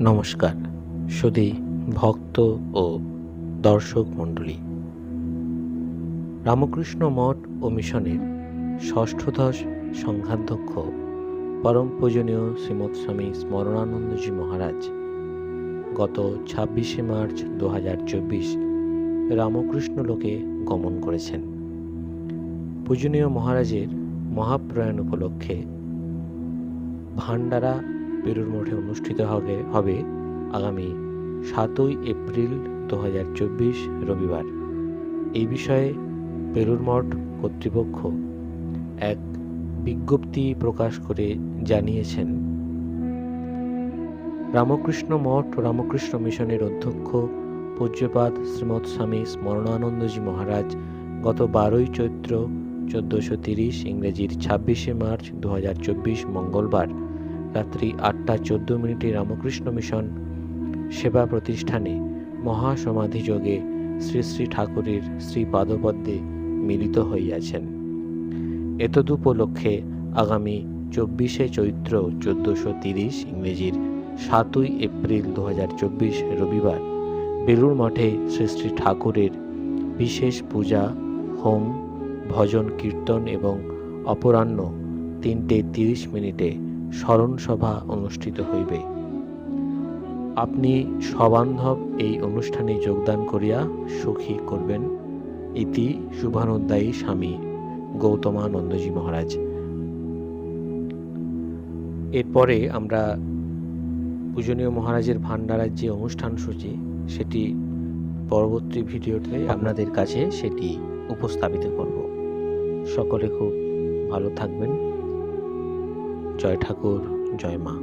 নমস্কার, সুধী ভক্ত ও দর্শক মণ্ডলী। রামকৃষ্ণ মঠ ও মিশনের ষষ্ঠদশ সংঘাধ্যক্ষ, পরম পূজনীয় শ্রীমৎ স্বামী স্মরণানন্দজি মহারাজ, গত ছাব্বিশে মার্চ দু হাজার চব্বিশ রামকৃষ্ণ লোকে গমন করেছেন। পূজনীয় মহারাজের মহাপ্রয়াণ উপলক্ষে ভান্ডারা পেরুর মঠে অনুষ্ঠিত হবে হবে আগামী সাতই এপ্রিল দু হাজার চব্বিশ রবিবার। এই বিষয়ে পেরুর মঠ কর্তৃপক্ষ এক বিজ্ঞপ্তি প্রকাশ করে জানিয়েছেন। রামকৃষ্ণ মঠ রামকৃষ্ণ মিশনের অধ্যক্ষ পূজ্যপাদ শ্রীমৎ স্বামী স্মরণানন্দজি মহারাজ গত বারোই চৈত্র চোদ্দোশো তিরিশ ইংরেজির ছাব্বিশে মার্চ দু হাজার চব্বিশ মঙ্গলবার রাত্রি আটটা চোদ্দ মিনিটে রামকৃষ্ণ মিশন সেবা প্রতিষ্ঠানে মহাসমাধি যোগে শ্রী শ্রী ঠাকুরের শ্রী পাদপদ্মে মিলিত হইয়াছেন। এতদুপলক্ষে আগামী চব্বিশে চৈত্র চোদ্দোশো তিরিশ ইংরেজির সাতই এপ্রিল দু হাজার চব্বিশ রবিবার বেলুর মঠে শ্রী শ্রী ঠাকুরের বিশেষ পূজা, হোম, ভজন, কীর্তন এবং অপরাহ্ন তিনটে তিরিশ মিনিটে স্মরণ সভা অনুষ্ঠিত হইবে। আপনি সবান্ধব এই অনুষ্ঠানে যোগদান করিয়া সুখী করবেন। ইতি শুভানোদ্দায়ী স্বামী গৌতমানন্দজি মহারাজ। এরপরে আমরা পূজনীয় মহারাজের ভান্ডারার যে অনুষ্ঠান সূচি, সেটি পরবর্তী ভিডিওতে আপনাদের কাছে সেটি উপস্থাপিত করব। সকলে খুব ভালো থাকবেন। জয় ঠাকুর জয় মা।